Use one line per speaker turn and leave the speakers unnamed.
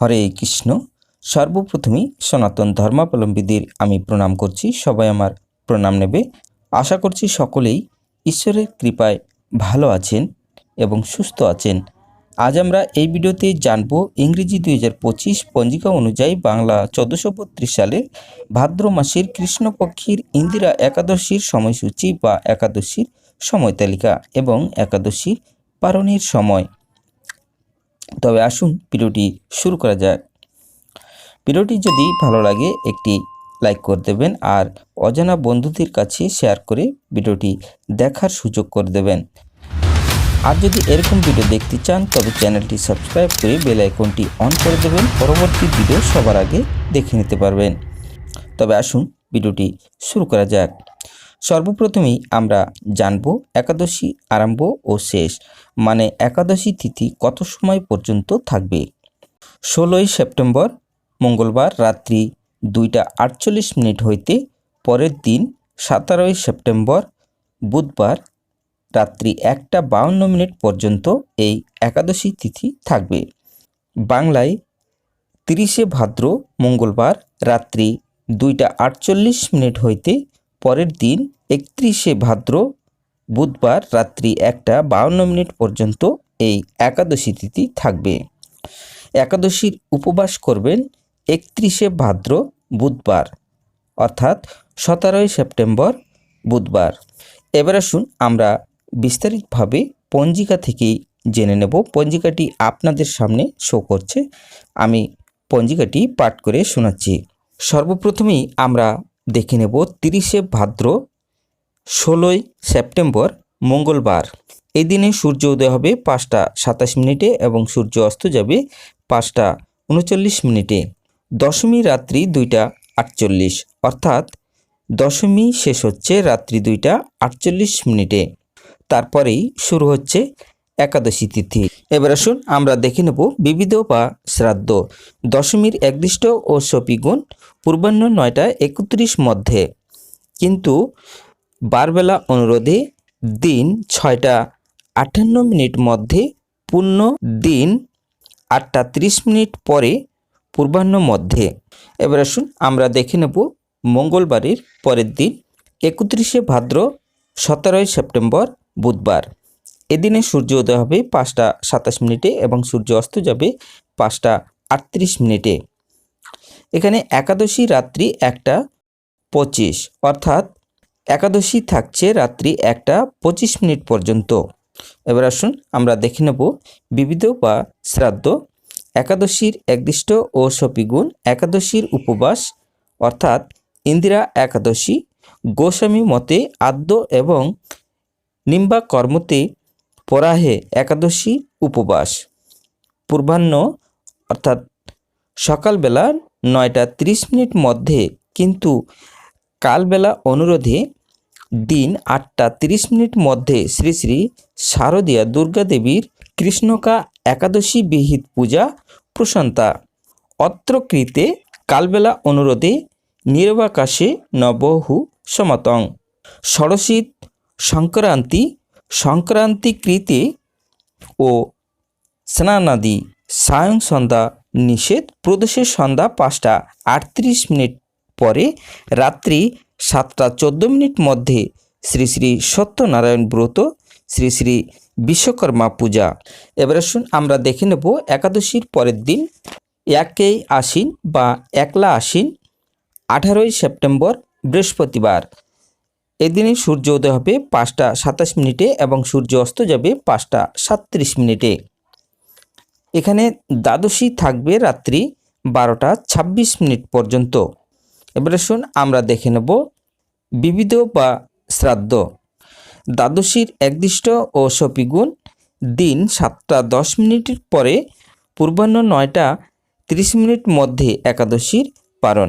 হরে কৃষ্ণ। সর্বপ্রথমেই সনাতন ধর্মাবলম্বীদের আমি প্রণাম করছি, সবাই আমার প্রণাম নেবে। আশা করছি সকলেই ঈশ্বরের কৃপায় ভালো আছেন এবং সুস্থ আছেন। আজ আমরা এই ভিডিওতে জানব ইংরেজি দুই হাজার পঁচিশ পঞ্জিকা অনুযায়ী বাংলা চোদ্দোশো বত্রিশ সালে ভাদ্র মাসের কৃষ্ণপক্ষীর ইন্দিরা একাদশীর সময়সূচি বা একাদশীর সময় তালিকা এবং একাদশীর পারণের সময়। তবে আসুন ভিডিওটি শুরু করা যাক। ভিডিওটি যদি ভালো লাগে, একটি লাইক করে দেবেন আর অজানা বন্ধুদের কাছে শেয়ার করে ভিডিওটি দেখার সুযোগ করে দেবেন। আর যদি এরকম ভিডিও দেখতে চান, তবে চ্যানেলটি সাবস্ক্রাইব করে বেল আইকনটি অন করে দেবেন। পরবর্তী ভিডিও সবার আগে দেখে নিতে পারবেন। তবে আসুন ভিডিওটি শুরু করা যাক। সর্বপ্রথমেই আমরা জানব একাদশী আরম্ভ ও শেষ মানে একাদশী তিথি কত সময় পর্যন্ত থাকবে? ষোলোই সেপ্টেম্বর, মঙ্গলবার রাত্রি দুইটা আটচল্লিশ মিনিট হইতে পরের দিন সতেরোই সেপ্টেম্বর, বুধবার রাত্রি একটা বাউন্ন মিনিট পর্যন্ত এই একাদশী তিথি থাকবে। বাংলায় তিরিশে ভাদ্র মঙ্গলবার রাত্রি দুইটা আটচল্লিশ মিনিট হইতে পরের দিন একত্রিশে ভাদ্র বুধবার রাত্রি একটা বাউন্ন মিনিট পর্যন্ত এই একাদশী তিথি থাকবে। একাদশীর উপবাস করবেন একত্রিশে ভাদ্র বুধবার, অর্থাৎ সতেরোই সেপ্টেম্বর বুধবার। এবার আসুন আমরা বিস্তারিতভাবে পঞ্জিকা থেকেই জেনে নেব। পঞ্জিকাটি আপনাদের সামনে শো করছে। আমি পঞ্জিকাটি পাঠ করে শোনাচ্ছি। সর্বপ্রথমেই আমরা দেখে নেব তিরিশে ভাদ্র, ষোলোই সেপ্টেম্বর, মঙ্গলবার। এই দিনে সূর্য উদয় হবে পাঁচটা সাতাশ মিনিটে এবং সূর্য অস্ত যাবে পাঁচটা উনচল্লিশ মিনিটে। দশমী রাত্রি দুইটা আটচল্লিশ। অর্থাৎ দশমী শেষ হচ্ছে রাত্রি দুইটা আটচল্লিশ মিনিটে। তারপরেই শুরু হচ্ছে একাদশী তিথি। এবার আসুন আমরা দেখে নেব বিবিধ বা শ্রাদ্ধ। দশমীর একদিষ্ট ও সপিগুণ পূর্বাহ্ন নয়টা একত্রিশ মধ্যে। কিন্তু বারবেলা অনুরোধে দিন ছয়টা আটান্ন মিনিট মধ্যে, পূর্ণ দিন আটটা ত্রিশ মিনিট পরে পূর্বাহ্ন মধ্যে। এবার আসুন আমরা দেখে নেব মঙ্গলবারের পরের দিন, একত্রিশে ভাদ্র, সতেরোই সেপ্টেম্বর, বুধবার। এদিনে সূর্য উদয় হবে পাঁচটা সাতাশ মিনিটে এবং সূর্য অস্ত যাবে পাঁচটা আটত্রিশ মিনিটে। এখানে একাদশী রাত্রি একটা পঁচিশ, অর্থাৎ একাদশী থাকছে রাত্রি একটা পঁচিশ মিনিট পর্যন্ত। এবার আসুন আমরা দেখে নেব বিবিধ বা শ্রাদ্ধ, একাদশীর একদিষ্ট ও সপিগুণ, একাদশীর উপবাস, অর্থাৎ ইন্দিরা একাদশী, গোস্বামী মতে আদ্য এবং নিম্বা কর্মতে পরাহে একাদশী উপবাস। পূর্বাহ্ন, অর্থাৎ সকালবেলা নয়টা ত্রিশ মিনিট মধ্যে কিন্তু কালবেলা অনুরোধে দিন আটটা তিরিশ মিনিট মধ্যে শ্রী শ্রী শারদীয়া দুর্গা দেবীর কৃষ্ণকা একাদশী বিহিত পূজা প্রশান্তা। অত্রকৃতে কালবেলা অনুরোধে নিরবাকাশে নবহু সমাতং। ষড়শীত সংক্রান্তি সংক্রান্তিকৃতে ও স্নানাদি সায়ং সন্ধ্যা নিষেধ। প্রদেশের সন্ধ্যা পাঁচটা আটত্রিশ মিনিট পরে রাত্রি সাতটা চোদ্দ মিনিট মধ্যে শ্রী শ্রী সত্যনারায়ণ ব্রত, শ্রী শ্রী বিশ্বকর্মা পূজা। এবারে শুন আমরা দেখে নেব একাদশীর পরের দিন। একেই আশ্বিন বা একলা আশ্বিন আঠারোই সেপ্টেম্বর বৃহস্পতিবার। এদিনে সূর্য উদয় হবে পাঁচটা সাতাশ মিনিটে এবং সূর্য অস্ত যাবে পাঁচটা সাতত্রিশ মিনিটে। এখানে দ্বাদশী থাকবে রাত্রি বারোটা ছাব্বিশ মিনিট পর্যন্ত। এবারে শুন, আমরা দেখে নেব বিবিধ বা শ্রাদ্ধ। দ্বাদশীর একদিষ্ট ও সপিগুণ দিন সাতটা দশ মিনিটের পরে পূর্বাহ্ন নয়টা তিরিশ মিনিট মধ্যে একাদশীর পারণ।